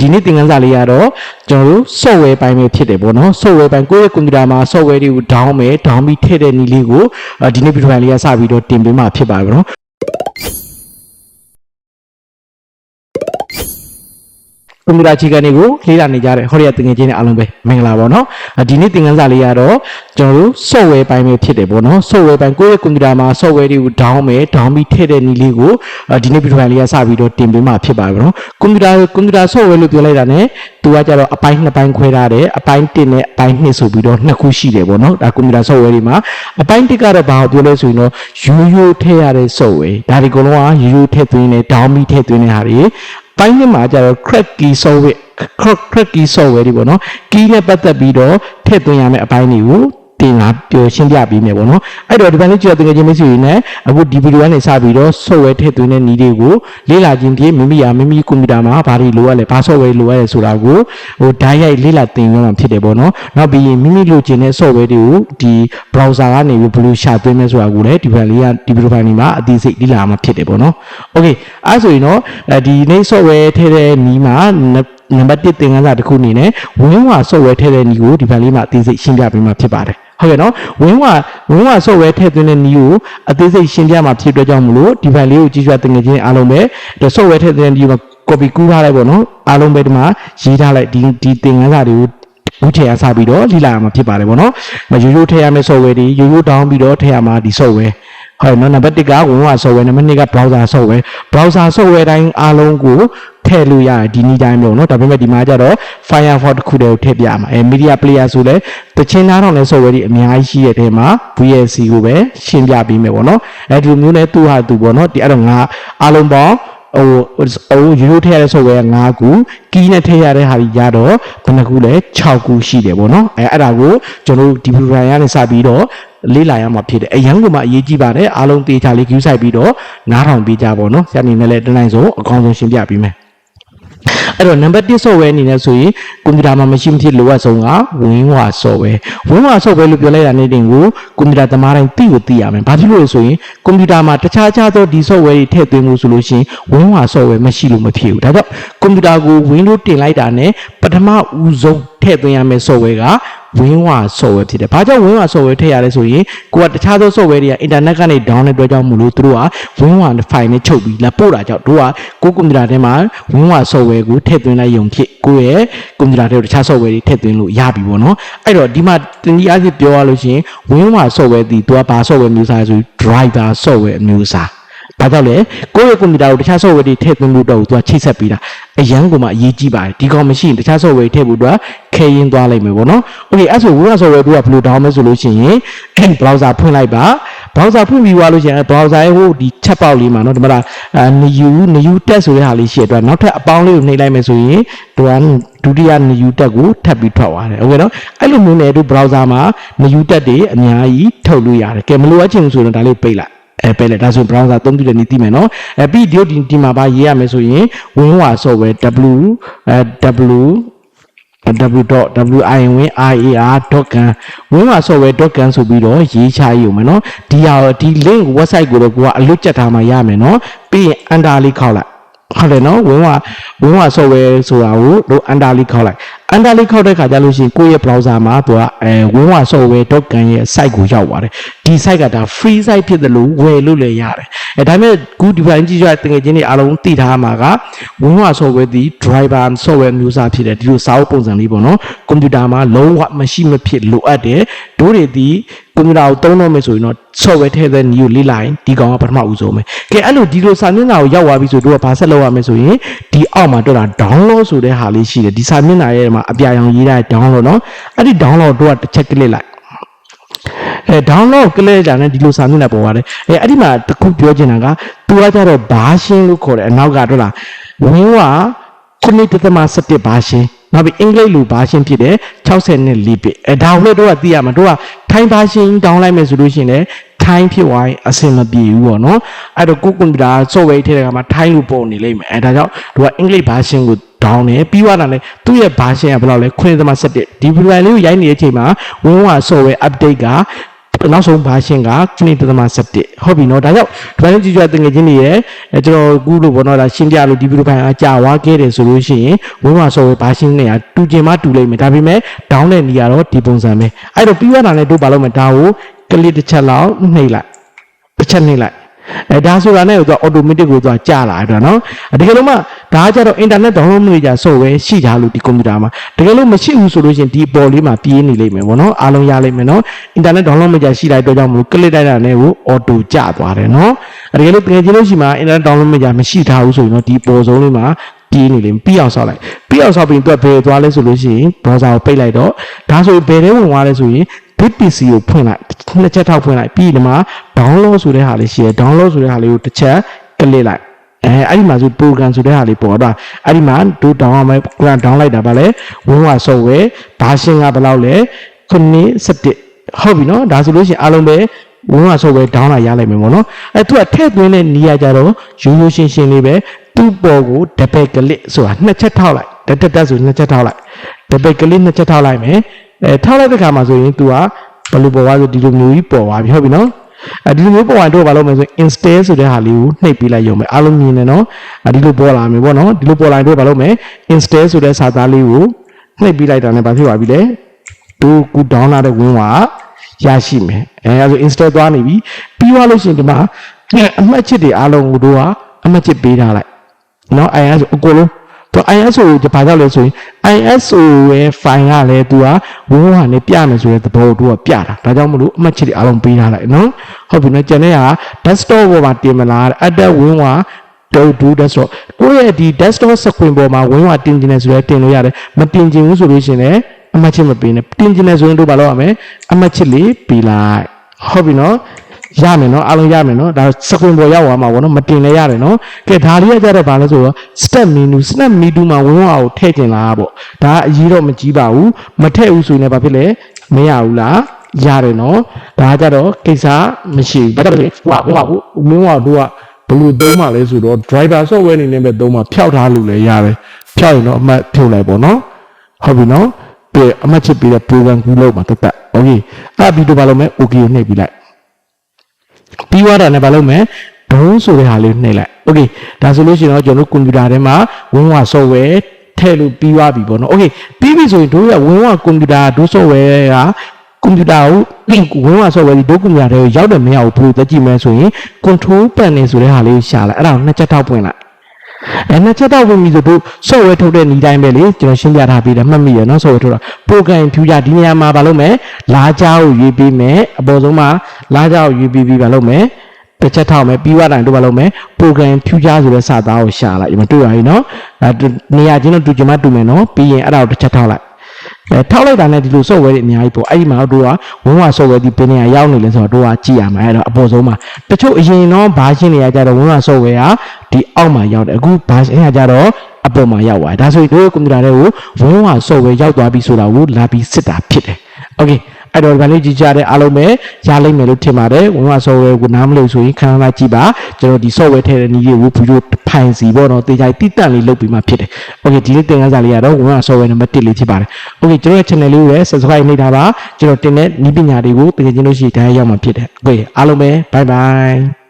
ဒီနေ့သင်ခန်းစာလေးကတော့ကျွန်တော်တို့ software ပိုင်းပဲဖြစ်တယ်ပေါ့နော် software ပိုင်းကိုယ့်ရဲ့ကွန်ပျူတာမှာ software တွေကို down မယ် down ပြီးထည့်တဲ့နည်းလေးကိုအာဒီနေ့ဗီဒီယိုဖိုင်လေးကစပြီးတော့တင်ပေးမှာဖြစ်ပါတယ်ပေါ့နော် ကွန်ပျူတာအခြေခံတွေကိုလေ့လာနေကြတဲ့ဟောရီယာသင်ငယ်ချင်းတွေအားလုံးပဲမင်္ဂလာပါနော်အာဒီနေ့သင်ခန်းစာလေးကတော့ကျွန်တော်တို့ software ပိုင်းပဲဖြစ်တယ်ပေါ့နော် software ပိုင်းကိုယ့်ရဲ့ကွန်ပျူတာမှာ software တွေကို down မယ် down ပြီးထည့်တဲ့နည်းလေးကိုအာဒီနေ့ဗီဒီယိုဖိုင်လေးကစပြီးတော့တင်ပေးမှာဖြစ်ပါတယ်ပေါ့နော်ကွန်ပျူတာကွန်ပျူတာ software လို့ပြောလိုက်တာ ਨੇ သူကကြတော့အပိုင်းနှစ်ပိုင်းခွဲထားတယ်အပိုင်း1နဲ့အပိုင်း2ဆိုပြီးတော့နှစ်ခုရှိတယ်ပေါ့နော်ဒါကွန်ပျူတာ software တွေမှာအပိုင်း1ကတော့ဘာကိုပြောလဲဆိုရင်တော့ရိုးရိုးထည့်ရတဲ့ software ဒါဒီအကုန်လုံးကရိုးရိုးထည့်သွင်းနေ down ပြီးထည့်သွင်းတဲ့ဟာတွေ ပိုင်းနှစ်မှာကျတော့ crack key software crack crack key software တွေပေါ့နော် key နဲ့ပတ်သက်ပြီးတော့ထည့်သွင်းရမယ့်အပိုင်းတွေကို တင်လာပြောရှင်းပြပေးမယ်ပေါ့နော်အဲ့တော့ဒီပိုင်းလေးကြည့်ရတဲ့ငွေချင်းမိတ်ဆွေတွေနဲ့အခုဒီဗီဒီယိုကနေစပြီးတော့ software ထည့်သွင်းတဲ့နည်းတွေကိုလေ့လာခြင်းဖြင့်မိမိရာမိမိကွန်ပျူတာမှာဘာတွေလိုရလဲဘာ software လိုရလဲဆိုတာကိုဟိုဓာတ်ရိုက်လေ့လာသင်ရမှာဖြစ်တယ်ပေါ့နော်နောက်ပြီးရင်မိမိလိုချင်တဲ့ software တွေကိုဒီ browser ကနေပြီးဘယ်လိုရှာသွင်းမလဲဆိုတာကိုလည်းဒီဘက်လေးကဒီဗီဒီယိုဖိုင်လေးမှာအသေးစိတ်လေ့လာမှာဖြစ်တယ်ပေါ့နော် okay အဲ့ဆိုရင်တော့အဲဒီနေ့ software ထည့်တဲ့နည်းမှာ နံပါတ်1သင်ခန်းစာတစ်ခုအနေနဲ့ဝင်းဝါ software ထည့်တဲ့နည်းကိုဒီဘက်လေးမှာအသေးစိတ်ရှင်းပြပေးမှာဖြစ်ပါတယ်ဟုတ်ကဲ့နော်ဝင်းဝါဝင်းဝါ software ထည့်သွင်းတဲ့နည်းကိုအသေးစိတ်ရှင်းပြမှာဖြစ်တဲ့ကြောင့်မလို့ဒီဘက်လေးကိုကြည့်ကြတင်ငယ်ချင်းအားလုံးပဲဒီ software ထည့်သွင်းတဲ့နည်းကို copy ကူးထားလိုက်ပေါ့နော်အားလုံးပဲဒီမှာရေးထားလိုက်ဒီဒီသင်ခန်းစာတွေကိုဦးထည့်အားစပြီးတော့လိလာရမှာဖြစ်ပါတယ်ပေါ့နော်ရိုးရိုးထည့်ရမယ့် software တွေရိုးရိုး down ပြီးတော့ထည့်ရမှာဒီ software ဟုတ်နော်နံပါတ်1ကဝင်ဝ software နံပါတ်2က browser software browser software တိုင်းအားလုံးကို ထည့်လို့ရတယ်ဒီနည်းတိုင်းမျိုးเนาะဒါပေမဲ့ဒီမှာကျတော့ Firefox တစ်ခုတည်းကိုထည့်ပြမှာအဲ media player ဆိုလဲတချင်းသားတော့လဲ software တွေအများကြီးရှိတဲ့ထဲမှာ VLC ကိုပဲရှင်းပြပေးမယ်ပေါ့เนาะအဲဒီလိုမျိုးနဲ့သူ့ဟာသူပေါ့เนาะဒီအဲ့တော့ငါအားလုံးပေါင်းဟိုဟိုရိုးရိုးထည့်ရတဲ့ software က9ခုကီးနဲ့ထည့်ရတဲ့ဟာကြီးရတော့ဘယ်နှခုလဲ6ခုရှိတယ်ပေါ့เนาะအဲအဲ့ဒါကိုကျွန်တော်တို့ဒီ program ကနေစပြီးတော့လေးလာရမှာဖြစ်တယ်အရန်ကမှအရေးကြီးပါတယ်အားလုံးတေချာလေး view site ပြီးတော့နားထောင်ပေးကြပါတော့เนาะဆရာနေနဲ့လည်းတနိုင်ဆုံးအကောင်းဆုံးရှင်းပြပေးမယ် အဲ့တော့ number 1 software အနေနဲ့ဆိုရင်ကွန်ပျူတာမှာမရှိမဖြစ်လိုအပ်ဆုံးက WinWha software WinWha software လို့ပြောလိုက်တာနဲ့တင်ကိုကွန်ပျူတာသမားတိုင်းသိကိုသိရမယ်။ဘာဖြစ်လို့လဲဆိုရင်ကွန်ပျူတာမှာတခြားခြားသောဒီ software တွေထည့်သွင်းမှုဆိုလို့ရှိရင် WinWha software မရှိလို့မဖြစ်ဘူး။ဒါကြောင့်ကွန်ပျူတာကို Windows တင်လိုက်တာနဲ့ပထမဦးဆုံးထည့်သွင်းရမယ့် software က WinWha software ဖြစ်တယ်။ဘာကြောင့် WinWha software ထည့်ရလဲဆိုရင်ကိုကတခြားသော software တွေက internet ကနေ down တဲ့အတွက်ကြောင့်မလို့သူတို့က WinWha file နဲ့ချုပ်ပြီးလာပို့တာကြောင့်တို့ကကိုကွန်ပျူတာထဲမှာ WinWha software ကိုထည့်သွင်းလိုက်ရုံဖြစ်ကိုယ့်ရဲ့ကွန်ပျူတာထဲကိုတခြား software တွေထည့်သွင်းလို့ရပြီပေါ့နော်။အဲ့တော့ဒီမှာတင်ကြီးအားဖြင့်ပြောရလို့ရှိရင် WinWha software ဒီသူကဘာ software မျိုးစားလဲဆိုရင် driver software မျိုးစား။ ။ဘာကြောင့်လဲကိုယ့်ရဲ့ကွန်ပျူတာကိုတခြား software တွေထည့်သွင်းဖို့တော့သူကချိတ်ဆက်ပေးတာ။အရန်ကမှအရေးကြီးပါတယ်။ဒီကောင်မရှိရင်တခြား software ထည့်ဖို့တော့ခဲရင်းသွားလိုက်မယ်ပေါ့နော်။ Okay အဲ့ဆို Google software တို့ကဘယ်လို down မလဲဆိုလို့ရှိရင် browser ဖွင့်လိုက်ပါ။ browser ဖွင့်ပြီးွားလို့ရှိရင် browser ရဲ့ဟိုဒီချက်ပေါက်လေးမှာနော်ဒီမှာအဲ new new tab ဆိုတဲ့ဟာလေးရှိတဲ့အတွက်နောက်ထပ်အပေါင်းလေးကိုနှိပ်လိုက်မယ်ဆိုရင်ဒုတိယ new tab ကိုထပ်ပြီးထွက်သွားတယ်။ Okay နော်။အဲ့လိုမျိုးနဲ့တို့ browser မှာ new tab တွေအများကြီးထုတ်လို့ရတယ်။ကဲမလိုအပ်ချင်ဘူးဆိုရင်ဒါလေးပိတ်လိုက် အဲပဲလေဒါဆို browser သုံးပြီးလည်းနေသိမယ်နော်အဲပြီးဒီဒီဒီမှာပါရေးရမယ်ဆိုရင် WinWha software w အဲ w w.win.iar.can winwa software.can ဆိုပြီးတော့ရေးချရုံမယ်နော်ဒီဟာဒီ link website ကိုတော့ကိုကအလွတ်ကျက်ထားမှရမယ်နော်ပြီးရင် under လေးခောက်လိုက်ဟုတ်တယ်နော် winwa winwa software ဆိုတာကိုတို့ under လေးခောက်လိုက် under လေးခောက်တဲ့ခါကျလို့ရှိရင်ကိုယ့်ရဲ့ browser မှာသူကအဲ winwa software.can ရဲ့ site ကိုရောက်သွားတယ်ဒီ site ကဒါ free site ဖြစ်တယ်လို့ဝယ်လို့လည်းရတယ်အဲဒါပေမဲ့ခုဒီပိုင်းကြည့်ရတဲ့ငွေချင်းတွေအားလုံးသိထားမှာက winwa software ဒီ driver software မျိုးစားဖြစ်တယ်ဒီလိုစာအုပ်ပုံစံလေးပေါ့နော်ကွန်ပျူတာမှာလုံးဝမရှိမဖြစ်လိုအပ်တယ်တို့တွေဒီ ကွန်ပျူတာကိုသုံးတော့မယ်ဆိုရင်တော့ software ထည့်တဲ့ new လေးလိုက်ဒီကောင်ကပထမဦးဆုံးပဲကဲအဲ့လိုဒီလိုစာမျက်နှာကိုရောက်သွားပြီဆိုတို့ကဘာဆက်လုပ်ရမလဲဆိုရင်ဒီအောက်မှာတွေ့တာ download ဆိုတဲ့ဟာလေးရှိတယ်ဒီစာမျက်နှာရဲ့မှာအပြာရောင်ရေးထားတဲ့ download နော်အဲ့ဒီ download တို့ကတစ်ချက်ကလစ်လိုက်အဲ download ကလေးကြတယ်ဒီလိုစာမျက်နှာပေါ်ပါတယ်အဲအဲ့ဒီမှာတခုပြောချင်တာကသူကကြတော့ဘာရှင်းလို့ခေါ်တယ်အနောက်ကတွေ့လားဝင်းက9.17ဘာရှင်းနောက်ပြီးအင်္ဂလိပ်လိုဘာရှင်းဖြစ်တယ်64 bit အဲဒါကိုလည်းတို့ကသိရမှာတို့က ထိုင်းဘာရှင်းတောင်းလိုက်မယ်ဆိုလို့ရှိရင်လည်းထိုင်းဖြစ်သွားရင်အဆင်မပြေဘူးပေါ့နော်အဲ့တော့ကိုကွန်ပျူတာ software ထည့်တဲ့အခါမှာထိုင်းလို့ပုံနေလိမ့်မယ်အဲဒါကြောင့်တို့ကအင်္ဂလိပ်ဘာရှင်းကို down တယ်ပြီးသွားတာလည်းသူ့ရဲ့ version ကဘယ်လောက်လဲ9.17ဒီ program လေးကိုရိုက်နေတဲ့အချိန်မှာ WinWha software update က နောက်ဆုံးဘာရှင်းက9.7ဟုတ်ပြီเนาะဒါကြောင့်ဒီပိုင်းကြည့်ကြတဲ့ငွေချင်းတွေရဲ့အဲကျွန်တော်ကူးလို့ဘောနော်ဒါရှင်းပြလို့ဒီဗီဒီယိုဖိုင်ကကြာဝါခဲ့တယ်ဆိုလို့ရှိရင်ဝင်းဝါဆော်ဝဲဘာရှင်းနေရတူကျင်မှတူလိမ့်မယ်ဒါပေမဲ့ down တဲ့နေရာတော့ဒီပုံစံပဲအဲ့တော့ပြီးသွားတာနဲ့တို့ဘာလုပ်မလဲဒါကိုကလစ်တစ်ချက်လောက်နှိပ်လိုက်တစ်ချက်နှိပ်လိုက်အဲဒါဆိုတာနဲ့တော့ automatic ကိုသွားကြာလာတယ်နော်တကယ်လို့မှ ဒါကကြတော့ internet download လုပ်ကြဆော့ဝဲရှိတာလို့ဒီကွန်ပျူတာမှာတကယ်လို့မရှိဘူးဆိုလို့ရှိရင်ဒီအပေါ်လေးမှာပြေးနေလိမ့်မယ်ဗောနော်အားလုံးရလိမ့်မယ်နော် internet download မကြရှိလိုက်တော့ကြောင့်မလို့ click လိုက်တာနဲ့ကို auto ကျသွားတယ်နော်တကယ်လို့တကယ်ချင်းလို့ရှိမှာ internet download မကြမရှိထားဘူးဆိုရင်တော့ဒီပေါ်ဆုံးလေးမှာပြေးနေလိမ့်မယ်ပြီးအောင်ဆောက်လိုက်ပြီးအောင်ဆောက်ပြီးတော့ဘယ်သွားလဲဆိုလို့ရှိရင် browser ကိုပိတ်လိုက်တော့ဒါဆိုဘယ်ထဲဝင်သွားလဲဆိုရင် bit pc ကိုဖွင့်လိုက်နှစ်ချက်ထောက်ဖွင့်လိုက်ပြီးဒီမှာ download ဆိုတဲ့ဟာလေးရှိရယ် download ဆိုတဲ့ဟာလေးကိုတစ်ချက် click လိုက် အဲအဲ့ဒီမှာဆို program ဆိုတဲ့ဟာလေးပေါ်တော့အဲ့ဒီမှာတို့ download မယ် program down လိုက်တာဗာလဲဝင်းဝါ software version ကဘယ်လောက်လဲ9 17ဟုတ်ပြီနော်ဒါဆိုလို့ရှိရင်အားလုံးပဲဝင်းဝါ software down လာရလိုက်မယ်ပေါ့နော်အဲသူကထည့်သွင်းတဲ့နေရာကြတော့ရိုးရိုးရှင်းရှင်းလေးပဲသူ့ပေါ်ကို double click ဆိုတာနှစ်ချက်ထောက်လိုက်တက်တက်တက်ဆိုနှစ်ချက်ထောက်လိုက် double click နှစ်ချက်ထောက်လိုက်မယ်အဲထောက်လိုက်တဲ့ခါမှာဆိုရင် तू ကဘယ်လိုပေါ်သွားဆိုဒီလိုမျိုးကြီးပေါ်သွားပြီဟုတ်ပြီနော်အဲ ဒီလိုမျိုးပေါ်ရင်တို့ဘာလုပ်မလဲဆိုရင် install ဆိုတဲ့ဟာလေးကိုနှိပ်ပေးလိုက်ရုံပဲအားလုံးမြင်နေနော်အဲဒီလိုပေါ်လာမယ်ပေါ့နော်ဒီလိုပေါ်လာရင်တို့ဘာလုပ်မလဲ install ဆိုတဲ့စာသားလေးကိုနှိပ်ပေးလိုက်တာနဲ့ဘာဖြစ်သွားပြီလဲတို့ကူ down လာတဲ့ win ကရရှိမယ်အဲအဲဆို install သွားနေပြီပြီးသွားလို့ရှိရင်ဒီမှာအမှတ်ချစ်တွေအားလုံးကိုတို့ကအမှတ်ချစ်ပေးထားလိုက်နော် IS ဆိုအကုန်လုံး တော့ ISO ကိုဘာကြောင့်လဲဆိုရင် ISO ရဲ့ file ကလည်းသူကဝင်းဝါနဲ့ပြမယ်ဆိုတဲ့သဘောကိုသူကပြတာဒါကြောင့်မလို့အမှတ်ချစ်တွေအားလုံးပေးထားလိုက်နော်ဟုတ်ပြီနော်ကျန်တဲ့ဟာ desktop ပေါ်မှာတင်မလား add ဝင်းဝါတော့ဒူ desktop ကိုယ့်ရဲ့ဒီ desktop screen ပေါ်မှာဝင်းဝါတင်ကျင်နေဆိုရဲတင်လို့ရတယ်မတင်ကျင်ဘူးဆိုလို့ရှိရင်လည်းအမှတ်ချစ်မပေးနဲ့တင်ကျင်နေဆိုရင်တို့ဘာလုပ်ရမလဲအမှတ်ချစ်လေးပေးလိုက်ဟုတ်ပြီနော် ရမယ်နော်အားလုံးရမယ်နော်ဒါစကွန်ပေါ်ရောက်သွားမှာပေါ့နော်မတင်လည်းရတယ်နော်ကဲဒါလေးကကြတော့ဘာလဲဆိုတော့ step menu step menu မှာဝင်းဝါကိုထည့်ကျင်လာပေါ့ဒါအရေးတော့မကြီးပါဘူးမထည့်ဘူးဆိုရင်လည်းဘာဖြစ်လဲမရဘူးလားရတယ်နော်ဒါကြတော့ကိစ္စမရှိဘူးဘာလို့လဲဟွာဟွာဟိုမင်းဝါတို့ကဘယ်လိုသုံးမှလဲဆိုတော့ driver software အနေနဲ့ပဲသုံးမှဖျောက်ထားလို့လည်းရတယ်ဖျောက်ရင်တော့အမှတ်ထုတ်လိုက်ပေါ့နော်ဟုတ်ပြီနော်ပြီးအမှတ်ချစ်ပြီးတဲ့ program ကူးလို့မှာတက်တက် okay အဲ့ပြီးတော့ဘာလုပ်မလဲ okay ကိုနှိပ်ပြီးလိုက် ပြီးသွားတာနဲ့ဘာလုပ်မလဲဒုံးဆိုတဲ့ဟာလေးနှိပ်လိုက်โอเคဒါဆိုလို့ရှိရင်တော့ကျွန်တော်တို့ကွန်ပျူတာထဲမှာဝင်းဝါ software ထည့်လို့ပြီးသွားပြီပေါ့နော်โอเคပြီးပြီဆိုရင်တို့ရဝင်းဝါကွန်ပျူတာဒု software ကကွန်ပျူတာကိုဝင်းဝါ software ဒီဒုကွန်ပျူတာတွေကိုရောက်တယ်မရဘူးဘယ်လိုတက်ကြည့်မလဲဆိုရင် control panel ဆိုတဲ့ဟာလေးရှာလိုက်အဲ့ဒါကိုနှစ်ချက်ထောက်ပွင့်လိုက် အဲနှစ်ချက်တော့ဝင်ပြီဆိုတို့ software ထုတ်တဲ့ဤတိုင်းပဲလေကျွန်တော်ရှင်းပြထားပြီးတယ်မှတ်မိရနော် software ထုတ်တာ program future ဒီနေရာမှာမလုပ်မယ်လာကြောကိုရွေးပေးမယ်အပေါ်ဆုံးမှာလာကြောကိုရွေးပေးပြီးမလုပ်မယ်တစ်ချက်ထောက်မယ်ပြီးွားတိုင်းတို့မလုပ်မယ် program future ဆိုတဲ့စာသားကိုရှာလိုက်ဒီမှာတွေ့ရပြီနော်အဲနေရာချင်းတော့တူချင်မှတူမယ်နော်ပြီးရင်အဲ့ဒါကိုတစ်ချက်ထောက်လိုက် အဲထောက်လိုက်တာနဲ့ဒီလို software တွေအများကြီးပေါ့အဲ့ဒီမှာတို့ကဝင်းဝါ software ဒီပင်နေရရောက်နေလဲဆိုတော့တို့ကကြည့်ရမှာအဲ့တော့အပေါ်ဆုံးမှာတချို့အရင်တော့ version တွေကကြတော့ဝင်းဝါ software ကဒီအောက်မှာရောက်တယ်အခု version ကကြတော့အပေါ်မှာရောက်သွားတယ်ဒါဆိုရင်တို့ရဲ့ computer တွေကိုဝင်းဝါ software ရောက်သွားပြီဆိုတာကိုလာပြီးစစ်တာဖြစ်တယ် okay အဲ့တော့ဒီပိုင်းလေးကြည့်ကြတဲ့အားလုံးပဲရလိမ့်မယ်လို့ထင်ပါတယ်ဝင်ဝ software ကိုနားမလို့ဆိုရင်ခံစားကြည့်ပါကျွန်တော်ဒီ software ထည့်တဲ့နည်းလေးကိုဗီဒီယိုဖိုင်စီပေါ့နော်တေချာတိတက်လေးလုပ်ပြီးမှဖြစ်တယ် okay ဒီလေးသင်ခန်းစာလေးကတော့ဝင်ဝ software နံပါတ်1လေးဖြစ်ပါတယ် okay ကျွန်တော်ရဲ့ channel လေးကိုလည်း subscribe နေတာပါကျွန်တော်တင်တဲ့နည်းပညာတွေကိုသိချင်လို့ရှိရင်ဒါရရောက်မှာဖြစ်တယ် okay အားလုံးပဲ bye bye